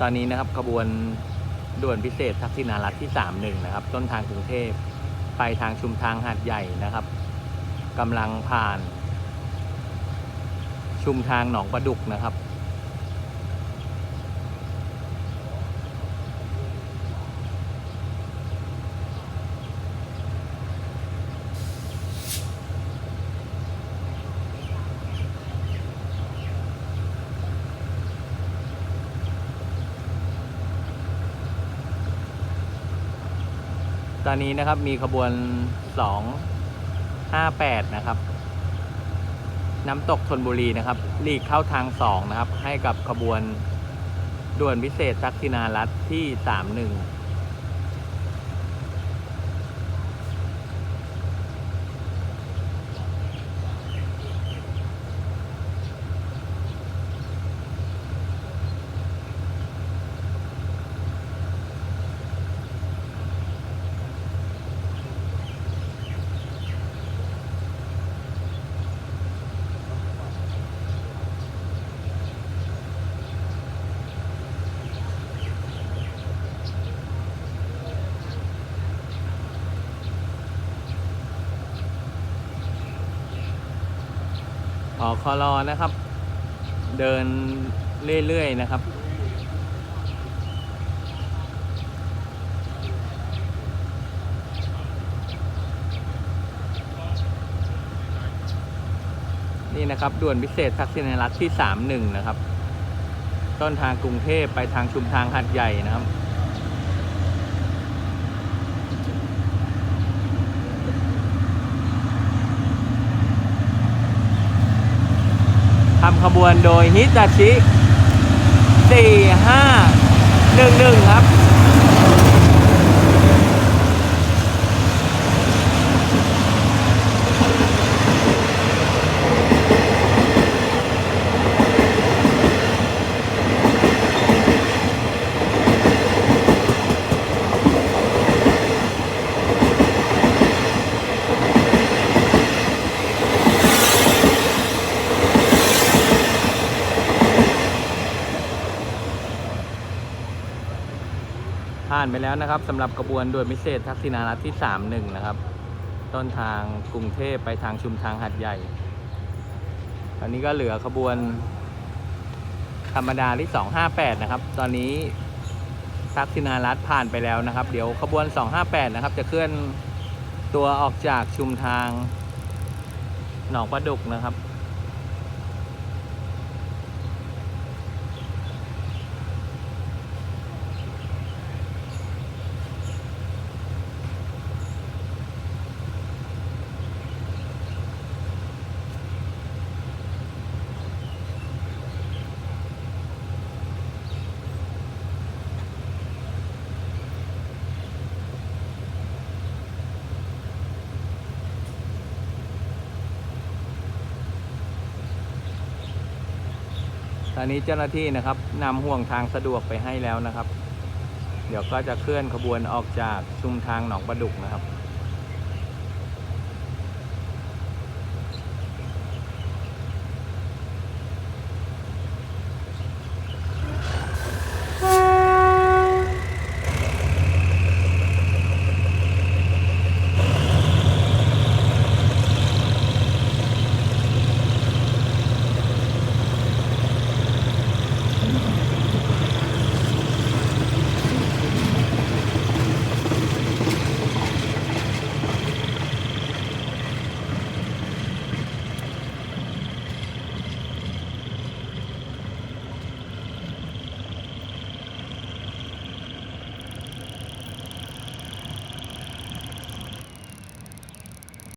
ตอนนี้นะครับขบวนด่วนพิเศษทักษิณารัฐที่ 31 นะครับ ต้นทางกรุงเทพไปทางชุมทางหาดใหญ่นะครับกำลังผ่าน ชุมทางหนองประดุกนะครับ ตอนนี้นะครับมีขบวน 258 นะครับ น้ำตกธนบุรีนะครับหลีกเข้าทาง 2 นะครับ ให้กับขบวนด่วนพิเศษทักษินารัฐที่ 31 ออคอรอนะครับ เดินเรื่อยๆนะครับ นี่นะครับด่วนพิเศษทักษิณรัฐที่ 31 นะครับ ต้นทางกรุงเทพไปทางชุมทางหัดใหญ่นะครับำขบวนโดยฮิตาชิ 4511 ครับ ผ่านไปแล้วนะครับสำหรับกระบวนด่วนพิเศษทักษิณารัฐที่ 31 นะครับ ต้นทางกรุงเทพไปทางชุมทางหัดใหญ่ ตอนนี้ก็เหลือขบวนธรรมดาที่ 258 นะครับ ตอนนี้ทักษิณารัฐผ่านไปแล้วนะครับ เดี๋ยวขบวน 258 นะครับ จะเคลื่อนตัวออกจากชุมทางหนองประดุกนะครับ ตอนนี้เจ้าหน้าที่นะครับนำห่วงทางสะดวกไปให้แล้วนะครับ เดี๋ยวก็จะเคลื่อนขบวนออกจากชุมทางหนองประดุกนะครับ